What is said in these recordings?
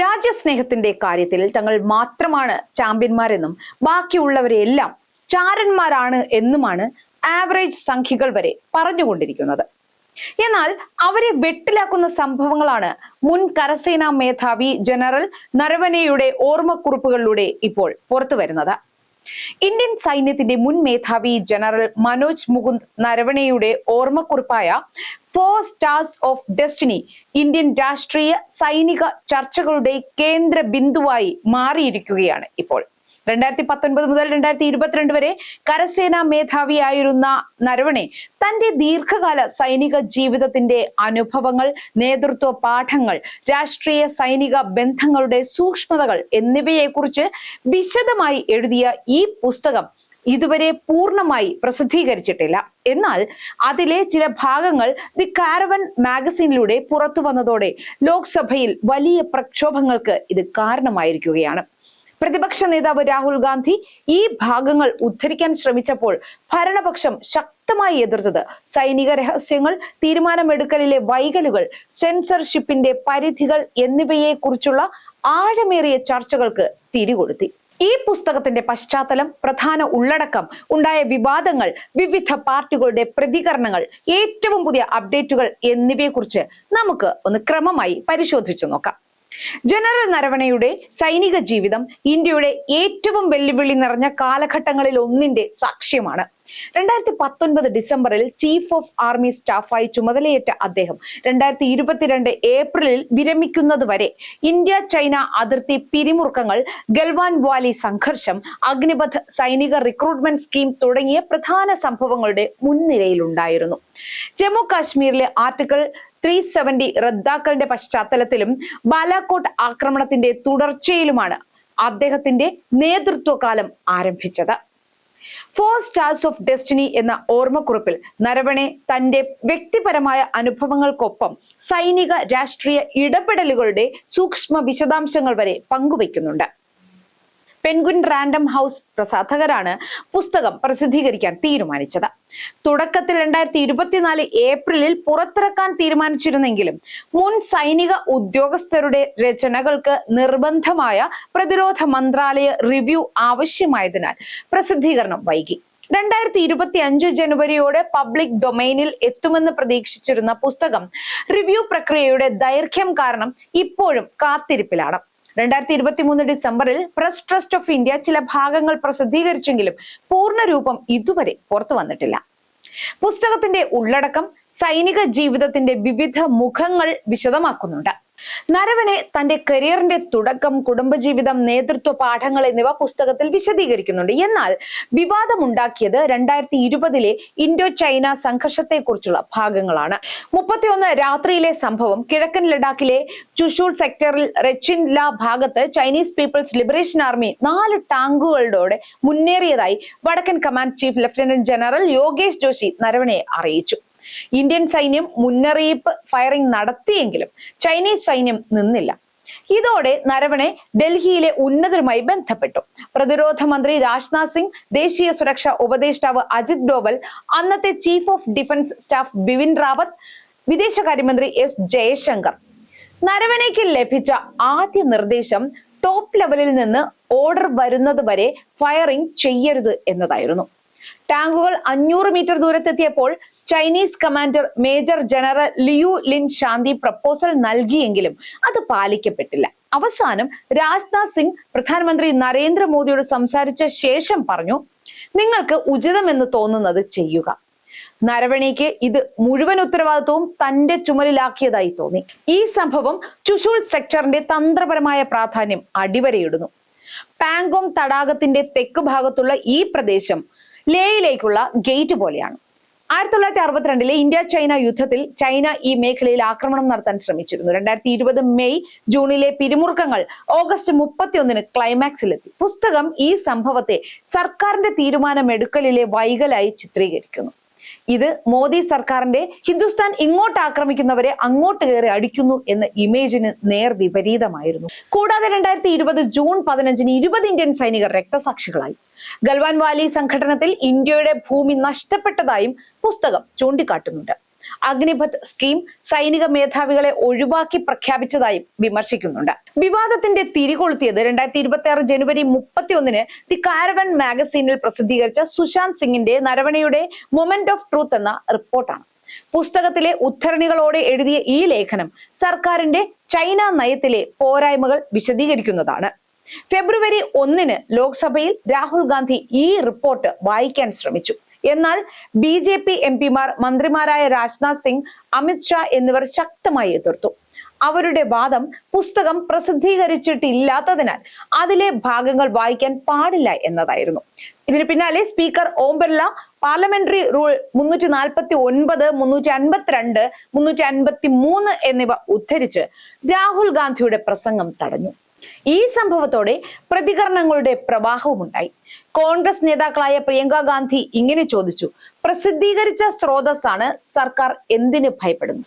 രാജ്യസ്നേഹത്തിന്റെ കാര്യത്തിൽ തങ്ങൾ മാത്രമാണ് ചാമ്പ്യന്മാരെന്നും ബാക്കിയുള്ളവരെല്ലാം ചാരന്മാരാണ് എന്നുമാണ് ആവറേജ് സംഖ്യകൾ വരെ പറഞ്ഞുകൊണ്ടിരിക്കുന്നത്. എന്നാൽ അവരെ വെട്ടിലാക്കുന്ന സംഭവങ്ങളാണ് മുൻ കരസേനാ മേധാവി ജനറൽ നരവനെയുടെ ഓർമ്മക്കുറിപ്പുകളിലൂടെ ഇപ്പോൾ പുറത്തു വരുന്നത് ഇന്ത്യൻ സൈന്യത്തിന്റെ മുൻ മേധാവി ജനറൽ മനോജ് മുകുന്ദ് നരവണയുടെ ഓർമ്മക്കുറിപ്പായ four stars of destiny Indian രാഷ്ട്രീയ സൈനിക ചർച്ചകളുടെ കേന്ദ്ര ബിന്ദുവായി മാറിയിരിക്കുകയാണ് ഇപ്പോൾ. രണ്ടായിരത്തി പത്തൊൻപത് മുതൽ രണ്ടായിരത്തി ഇരുപത്തിരണ്ട് വരെ കരസേനാ മേധാവിയായിരുന്ന നരവണെ തന്റെ ദീർഘകാല സൈനിക ജീവിതത്തിന്റെ അനുഭവങ്ങൾ നേതൃത്വ പാഠങ്ങൾ രാഷ്ട്രീയ സൈനിക ബന്ധങ്ങളുടെ സൂക്ഷ്മതകൾ എന്നിവയെക്കുറിച്ച് വിശദമായി എഴുതിയ ഈ പുസ്തകം ഇതുവരെ പൂർണമായി പ്രസിദ്ധീകരിച്ചിട്ടില്ല. എന്നാൽ അതിലെ ചില ഭാഗങ്ങൾ ദി കാരവൻ മാഗസീനിലൂടെ പുറത്തു വന്നതോടെ ലോക്സഭയിൽ വലിയ പ്രക്ഷോഭങ്ങൾക്ക് ഇത് കാരണമായിരിക്കുകയാണ്. പ്രതിപക്ഷ നേതാവ് രാഹുൽ ഗാന്ധി ഈ ഭാഗങ്ങൾ ഉദ്ധരിക്കാൻ ശ്രമിച്ചപ്പോൾ ഭരണപക്ഷം ശക്തമായി എതിർത്തത്. സൈനിക രഹസ്യങ്ങൾ തീരുമാനമെടുക്കലിലെ വൈകലുകൾ സെൻസർഷിപ്പിന്റെ പരിധികൾ എന്നിവയെ കുറിച്ചുള്ള ആഴമേറിയ ചർച്ചകൾക്ക് തിരികൊടുത്തി ഈ പുസ്തകത്തിന്റെ പശ്ചാത്തലം പ്രധാന ഉള്ളടക്കം ഉണ്ടായ വിവാദങ്ങൾ വിവിധ പാർട്ടികളുടെ പ്രതികരണങ്ങൾ ഏറ്റവും പുതിയ അപ്ഡേറ്റുകൾ എന്നിവയെക്കുറിച്ച് നമുക്ക് ഒന്ന് ക്രമമായി പരിശോധിച്ചു നോക്കാം. ജനറൽ നരവണയുടെ സൈനിക ജീവിതം ഇന്ത്യയുടെ ഏറ്റവും വെല്ലുവിളി നിറഞ്ഞ കാലഘട്ടങ്ങളിൽ ഒന്നിന്റെ സാക്ഷ്യമാണ്. രണ്ടായിരത്തി പത്തൊൻപത് ഡിസംബറിൽ ചീഫ് ഓഫ് ആർമി സ്റ്റാഫായി ചുമതലയേറ്റ അദ്ദേഹം രണ്ടായിരത്തി ഇരുപത്തിരണ്ട് ഏപ്രിലിൽ വിരമിക്കുന്നത് വരെ ഇന്ത്യ ചൈന അതിർത്തി പിരിമുറുക്കങ്ങൾ ഗൽവാൻ വാലി സംഘർഷം അഗ്നിപഥ് സൈനിക റിക്രൂട്ട്മെന്റ് സ്കീം തുടങ്ങിയ പ്രധാന സംഭവങ്ങളുടെ മുൻനിരയിലുണ്ടായിരുന്നു. ജമ്മു കാശ്മീരിലെ ആർട്ടിക്കിൾ ത്രീ സെവന്റി റദ്ദാക്കലിന്റെ പശ്ചാത്തലത്തിലും ബാലാക്കോട്ട് ആക്രമണത്തിന്റെ തുടർച്ചയിലുമാണ് അദ്ദേഹത്തിന്റെ നേതൃത്വകാലം ആരംഭിച്ചത്. ഫോർ സ്റ്റാർസ് ഓഫ് ഡെസ്റ്റിനി എന്ന ഓർമ്മക്കുറിപ്പിൽ നരവണെ തന്റെ വ്യക്തിപരമായ അനുഭവങ്ങൾക്കൊപ്പം സൈനിക രാഷ്ട്രീയ ഇടപെടലുകളുടെ സൂക്ഷ്മ വിശദാംശങ്ങൾ വരെ പങ്കുവയ്ക്കുന്നുണ്ട്. പെൻഗുൻ റാൻഡം ഹൗസ് പ്രസാധകരാണ് പുസ്തകം പ്രസിദ്ധീകരിക്കാൻ തീരുമാനിച്ചത്. തുടക്കത്തിൽ രണ്ടായിരത്തി ഇരുപത്തിനാല് ഏപ്രിലിൽ പുറത്തിറക്കാൻ തീരുമാനിച്ചിരുന്നെങ്കിലും മുൻ സൈനിക ഉദ്യോഗസ്ഥരുടെ രചനകൾക്ക് നിർബന്ധമായ പ്രതിരോധ മന്ത്രാലയ റിവ്യൂ ആവശ്യമായതിനാൽ പ്രസിദ്ധീകരണം വൈകി. രണ്ടായിരത്തി ഇരുപത്തി അഞ്ച് ജനുവരിയോടെ പബ്ലിക് ഡൊമൈനിൽ എത്തുമെന്ന് പ്രതീക്ഷിച്ചിരുന്ന പുസ്തകം റിവ്യൂ പ്രക്രിയയുടെ ദൈർഘ്യം കാരണം ഇപ്പോഴും കാത്തിരിപ്പിലാണ്. രണ്ടായിരത്തി ഇരുപത്തി മൂന്ന് ഡിസംബറിൽ പ്രസ് ട്രസ്റ്റ് ഓഫ് ഇന്ത്യ ചില ഭാഗങ്ങൾ പ്രസിദ്ധീകരിച്ചെങ്കിലും പൂർണരൂപം ഇതുവരെ പുറത്തു വന്നിട്ടില്ല. പുസ്തകത്തിന്റെ ഉള്ളടക്കം സൈനിക ജീവിതത്തിന്റെ വിവിധ മുഖങ്ങൾ വിശദമാക്കുന്നുണ്ട്. നരവനെ തന്റെ കരിയറിന്റെ തുടക്കം കുടുംബജീവിതം നേതൃത്വ പാഠങ്ങൾ എന്നിവ പുസ്തകത്തിൽ വിശദീകരിക്കുന്നുണ്ട്. എന്നാൽ വിവാദമുണ്ടാക്കിയത് രണ്ടായിരത്തി ഇരുപതിലെ ഇൻഡോ ചൈന സംഘർഷത്തെക്കുറിച്ചുള്ള ഭാഗങ്ങളാണ്. മുപ്പത്തിയൊന്ന് രാത്രിയിലെ സംഭവം കിഴക്കൻ ലഡാക്കിലെ ചുഷൂൾ സെക്ടറിൽ റെച്ചിൻല ഭാഗത്ത് ചൈനീസ് പീപ്പിൾസ് ലിബറേഷൻ ആർമി നാല് ടാങ്കുകളോടെ മുന്നേറിയതായി വടക്കൻ command chief lieutenant general Yogesh Joshi Naravane അറിയിച്ചു. ഇന്ത്യൻ സൈന്യം മുന്നറിയിപ്പ് ഫയറിംഗ് നടത്തിയെങ്കിലും ചൈനീസ് സൈന്യം നിന്നില്ല. ഇതോടെ നരവണെ ഡൽഹിയിലെ ഉന്നതരുമായി ബന്ധപ്പെട്ടു. പ്രതിരോധ മന്ത്രി രാജ്നാഥ് സിംഗ് ദേശീയ സുരക്ഷാ ഉപദേഷ്ടാവ് അജിത് ഡോവൽ അന്നത്തെ chief of defence staff Bipin Rawat വിദേശകാര്യമന്ത്രി എസ് ജയശങ്കർ. നരവണയ്ക്ക് ലഭിച്ച ആദ്യ നിർദ്ദേശം ടോപ്പ് ലെവലിൽ നിന്ന് ഓർഡർ വരുന്നത് വരെ ഫയറിംഗ് ചെയ്യരുത് എന്നതായിരുന്നു. ടാങ്കുകൾ അഞ്ഞൂറ് metre ദൂരത്തെത്തിയപ്പോൾ Chinese commander major general Liu Lin ശാന്തി പ്രപ്പോസൽ നൽകിയെങ്കിലും അത് പാലിക്കപ്പെട്ടില്ല. അവസാനം രാജ്നാഥ് സിംഗ് പ്രധാനമന്ത്രി നരേന്ദ്രമോദിയോട് സംസാരിച്ച ശേഷം പറഞ്ഞു നിങ്ങൾക്ക് ഉചിതമെന്ന് തോന്നുന്നത് ചെയ്യുക. നരവണിക്ക് ഇത് മുഴുവൻ ഉത്തരവാദിത്വവും തന്റെ ചുമലിലാക്കിയതായി തോന്നി. ഈ സംഭവം ചുഷൂൾ സെക്ടറിന്റെ തന്ത്രപരമായ പ്രാധാന്യം അടിവരയിടുന്നു. പാങ്കോങ് തടാകത്തിന്റെ തെക്ക് ഭാഗത്തുള്ള ഈ പ്രദേശം ലേയിലേക്കുള്ള ഗേറ്റ് പോലെയാണ്. ആയിരത്തി തൊള്ളായിരത്തി അറുപത്തിരണ്ടിലെ ഇന്ത്യ ചൈന യുദ്ധത്തിൽ ചൈന ഈ മേഖലയിൽ ആക്രമണം നടത്താൻ ശ്രമിച്ചിരുന്നു. രണ്ടായിരത്തി ഇരുപത് മെയ് ജൂണിലെ പിരിമുറുക്കങ്ങൾ ഓഗസ്റ്റ് മുപ്പത്തിയൊന്നിന് ക്ലൈമാക്സിലെത്തി. പുസ്തകം ഈ സംഭവത്തെ സർക്കാരിന്റെ തീരുമാനമെടുക്കലിലെ വൈകലായി ചിത്രീകരിക്കുന്നു. ഇത് മോദി സർക്കാരിന്റെ ഹിന്ദുസ്ഥാൻ ഇങ്ങോട്ട് ആക്രമിക്കുന്നവരെ അങ്ങോട്ട് കയറി അടിക്കുന്നു എന്ന ഇമേജിന് നേർ വിപരീതമായിരുന്നു. കൂടാതെ രണ്ടായിരത്തി ഇരുപത് ജൂൺ പതിനഞ്ചിന് ഇരുപത് ഇന്ത്യൻ സൈനികർ രക്തസാക്ഷികളായി. ഗൽവാൻ വാലി സംഘടനത്തിൽ ഇന്ത്യയുടെ ഭൂമി നഷ്ടപ്പെട്ടതായും പുസ്തകം ചൂണ്ടിക്കാട്ടുന്നുണ്ട്. അഗ്നിപത് സ്കീം സൈനിക മേധാവികളെ ഒഴിവാക്കി പ്രഖ്യാപിച്ചതായും വിമർശിക്കുന്നുണ്ട്. വിവാദത്തിന്റെ തിരികൊളുത്തിയത് രണ്ടായിരത്തി ഇരുപത്തി ആറ് ജനുവരി മുപ്പത്തി ഒന്നിന് ദി കാരവൻ മാഗസീനിൽ പ്രസിദ്ധീകരിച്ച സുശാന്ത് സിംഗിന്റെ നരവണയുടെ മൊമെന്റ് ഓഫ് ട്രൂത്ത് എന്ന റിപ്പോർട്ടാണ്. പുസ്തകത്തിലെ ഉദ്ധരണികളോടെ എഴുതിയ ഈ ലേഖനം സർക്കാരിന്റെ ചൈന നയത്തിലെ പോരായ്മകൾ വിശദീകരിക്കുന്നതാണ്. ഫെബ്രുവരി ഒന്നിന് ലോക്സഭയിൽ രാഹുൽ ഗാന്ധി ഈ റിപ്പോർട്ട് വായിക്കാൻ ശ്രമിച്ചു. എന്നാൽ ബി ജെ പി എം പിമാർ മന്ത്രിമാരായ രാജ്നാഥ് സിംഗ് അമിത് ഷാ എന്നിവർ ശക്തമായി എതിർത്തു. അവരുടെ വാദം പുസ്തകം പ്രസിദ്ധീകരിച്ചിട്ടില്ലാത്തതിനാൽ അതിലെ ഭാഗങ്ങൾ വായിക്കാൻ പാടില്ല എന്നതായിരുന്നു. ഇതിന് പിന്നാലെ speaker Om Birla parliamentary rule മുന്നൂറ്റി നാൽപ്പത്തി ഒൻപത് മുന്നൂറ്റി അൻപത്തിരണ്ട് മുന്നൂറ്റി അൻപത്തി മൂന്ന് എന്നിവ ഉദ്ധരിച്ച് രാഹുൽ ഗാന്ധിയുടെ പ്രസംഗം തടഞ്ഞു. ഈ സംഭവത്തോടെ പ്രതികരണങ്ങളുടെ പ്രവാഹവുമുണ്ടായി. കോൺഗ്രസ് നേതാക്കളായ പ്രിയങ്ക ഗാന്ധി ഇങ്ങനെ ചോദിച്ചു പ്രസിദ്ധീകരിച്ച സ്രോതസ്സാണ് സർക്കാർ എന്തിന് ഭയപ്പെടുന്നു?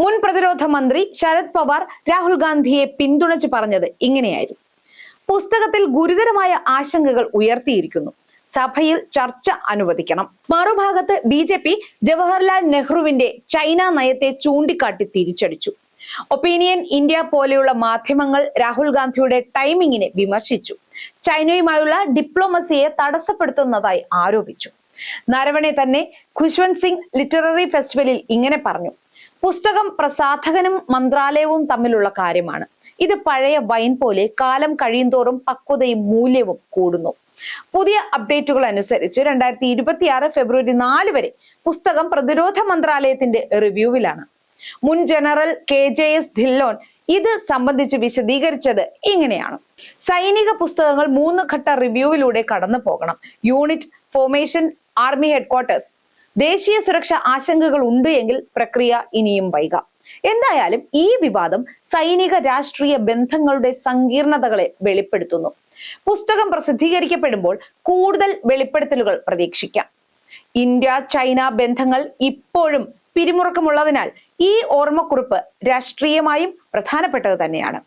മുൻ പ്രതിരോധ മന്ത്രി ശരത് പവാർ രാഹുൽ ഗാന്ധിയെ പിന്തുണച്ച് പറഞ്ഞത് ഇങ്ങനെയായിരുന്നു. പുസ്തകത്തിൽ ഗുരുതരമായ ആശങ്കകൾ ഉയർത്തിയിരിക്കുന്നു. സഭയിൽ ചർച്ച അനുവദിക്കണം. മറുഭാഗത്ത് ബി ജെ പി ജവഹർലാൽ നെഹ്റുവിന്റെ ചൈന നയത്തെ ചൂണ്ടിക്കാട്ടി തിരിച്ചടിച്ചു. ഒപ്പീനിയൻ ഇന്ത്യ പോലെയുള്ള മാധ്യമങ്ങൾ രാഹുൽ ഗാന്ധിയുടെ ടൈമിങ്ങിനെ വിമർശിച്ചു. ചൈനയുമായുള്ള ഡിപ്ലോമസിയെ തടസ്സപ്പെടുത്തുന്നതായി ആരോപിച്ചു. നരവണെ തന്നെ ഖുശ്വന്ത് സിംഗ് ലിറ്റററി ഫെസ്റ്റിവലിൽ ഇങ്ങനെ പറഞ്ഞു. പുസ്തകം പ്രസാധകനും മന്ത്രാലയവും തമ്മിലുള്ള കാര്യമാണ്. ഇത് പഴയ വൈൻ പോലെ കാലം കഴിയുന്തോറും പക്വതയും മൂല്യവും കൂടുന്നു. പുതിയ അപ്ഡേറ്റുകൾ അനുസരിച്ച് രണ്ടായിരത്തി ഇരുപത്തി ആറ് ഫെബ്രുവരി നാല് വരെ പുസ്തകം പ്രതിരോധ മന്ത്രാലയത്തിന്റെ റിവ്യൂവിലാണ് മുൻ general K J S Dhillon ഇത് സംബന്ധിച്ച് വിശദീകരിച്ചത് ഇങ്ങനെയാണ്. സൈനിക പുസ്തകങ്ങൾ മൂന്ന് ഘട്ട റിവ്യൂവിലൂടെ കടന്നു പോകണം. Unit formation army headquarters. ദേശീയ സുരക്ഷ ആശങ്കകൾ ഉണ്ട് എങ്കിൽ പ്രക്രിയ ഇനിയും വൈകാം. എന്തായാലും ഈ വിവാദം സൈനിക രാഷ്ട്രീയ ബന്ധങ്ങളുടെ സങ്കീർണതകളെ വെളിപ്പെടുത്തുന്നു. പുസ്തകം പ്രസിദ്ധീകരിക്കപ്പെടുമ്പോൾ കൂടുതൽ വെളിപ്പെടുത്തലുകൾ പ്രതീക്ഷിക്കാം. ഇന്ത്യ ചൈന ബന്ധങ്ങൾ ഇപ്പോഴും പിരിമുറുക്കമുള്ളതിനാൽ ഈ ഓർമ്മക്കുറിപ്പ് രാഷ്ട്രീയമായും പ്രധാനപ്പെട്ടത് തന്നെയാണ്.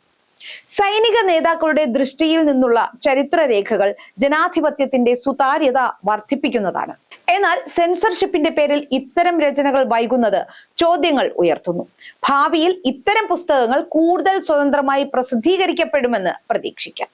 സൈനിക നേതാക്കളുടെ ദൃഷ്ടിയിൽ നിന്നുള്ള ചരിത്രരേഖകൾ ജനാധിപത്യത്തിന്റെ സുതാര്യത വർദ്ധിപ്പിക്കുന്നതാണ്. എന്നാൽ സെൻസർഷിപ്പിന്റെ പേരിൽ ഇത്തരം രചനകൾ വൈകുന്നത് ചോദ്യങ്ങൾ ഉയർത്തുന്നു. ഭാവിയിൽ ഇത്തരം പുസ്തകങ്ങൾ കൂടുതൽ സ്വതന്ത്രമായി പ്രസിദ്ധീകരിക്കപ്പെടുമെന്ന് പ്രതീക്ഷിക്കാം.